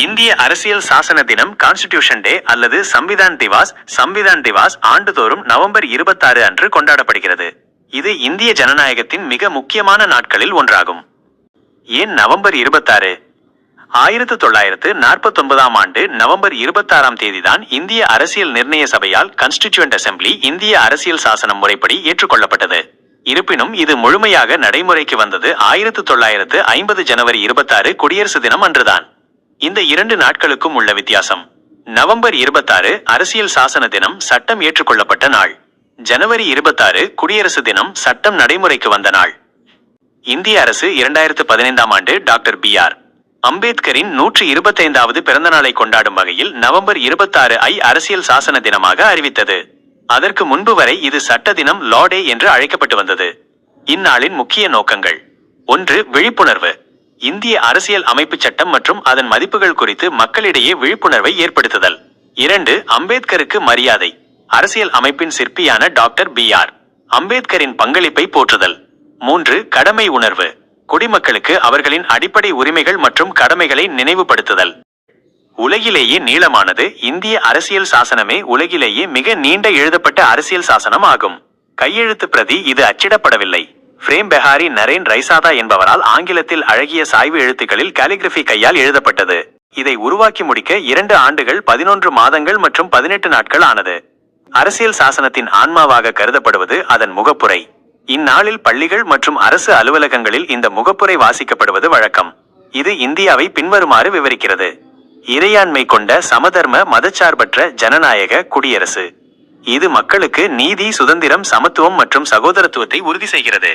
இந்திய அரசியல் சாசன தினம் கான்ஸ்டிடியூஷன் டே அல்லது சம்விதான் திவாஸ் சம்விதான் திவாஸ் ஆண்டுதோறும் நவம்பர் இருபத்தாறு அன்று கொண்டாடப்படுகிறது. இது இந்திய ஜனநாயகத்தின் மிக முக்கியமான நாட்களில் ஒன்றாகும். ஏன் நவம்பர் இருபத்தாறு? ஆயிரத்து தொள்ளாயிரத்து நாற்பத்தொன்பதாம் ஆண்டு நவம்பர் இருபத்தாறாம் தேதிதான் இந்திய அரசியல் நிர்ணய சபையால் கன்ஸ்டிடியூண்ட் அசெம்பிளி இந்திய அரசியல் சாசனம் முறைப்படி ஏற்றுக்கொள்ளப்பட்டது. இருப்பினும் இது முழுமையாக நடைமுறைக்கு வந்தது ஆயிரத்து தொள்ளாயிரத்து ஐம்பது ஜனவரி இருபத்தாறு குடியரசு தினம் அன்றுதான். இந்த இரண்டு நாட்களுக்கும் உள்ள வித்தியாசம். நவம்பர் இருபத்தாறு அரசியல் சாசன தினம் சட்டம் ஏற்றுக்கொள்ளப்பட்ட நாள். ஜனவரி இருபத்தாறு குடியரசு தினம் சட்டம் நடைமுறைக்கு வந்த நாள். இந்திய அரசு இரண்டாயிரத்து பதினைந்தாம் ஆண்டு டாக்டர் பி ஆர். அம்பேத்கரின் நூற்று இருபத்தைந்தாவது பிறந்த நாளை கொண்டாடும் வகையில் நவம்பர் இருபத்தாறு ஐ அரசியல் சாசன தினமாக அறிவித்தது. அதற்கு முன்பு வரை இது சட்ட தினம் லா டே என்று அழைக்கப்பட்டு வந்தது. இந்நாளின் முக்கிய நோக்கங்கள். ஒன்று விழிப்புணர்வு. இந்திய அரசியல் அமைப்புச் சட்டம் மற்றும் அதன் மதிப்புகள் குறித்து மக்களிடையே விழிப்புணர்வை ஏற்படுத்துதல். இரண்டு அம்பேத்கருக்கு மரியாதை. அரசியல் அமைப்பின் சிற்பியான டாக்டர் பி ஆர். அம்பேத்கரின் பங்களிப்பை போற்றுதல். மூன்று கடமை உணர்வு. குடிமக்களுக்கு அவர்களின் அடிப்படை உரிமைகள் மற்றும் கடமைகளை நினைவுபடுத்துதல். உலகிலேயே நீளமானது. இந்திய அரசியல் சாசனமே உலகிலேயே மிக நீண்ட எழுதப்பட்ட அரசியல் சாசனம் ஆகும். கையெழுத்து பிரதி இது அச்சிடப்படவில்லை. பிரேம் பெஹாரி நரேன் ரைசாதா என்பவரால் ஆங்கிலத்தில் அழகிய சாய்வு எழுத்துக்களில் காலிகிராஃபி கையால் எழுதப்பட்டது. இதை உருவாக்கி முடிக்க இரண்டு ஆண்டுகள் பதினொன்று மாதங்கள் மற்றும் பதினெட்டு நாட்கள் ஆனது. அரசியல் சாசனத்தின் ஆன்மாவாக கருதப்படுவது அதன் முகப்புரை. இந்நாளில் பள்ளிகள் மற்றும் அரசு அலுவலகங்களில் இந்த முகப்புரை வாசிக்கப்படுவது வழக்கம். இது இந்தியாவை பின்வருமாறு விவரிக்கிறது. இறையாண்மை கொண்ட சமதர்ம மதச்சார்பற்ற ஜனநாயக குடியரசு. இது மக்களுக்கு நீதி சுதந்திரம் சமத்துவம் மற்றும் சகோதரத்துவத்தை உறுதி செய்கிறது.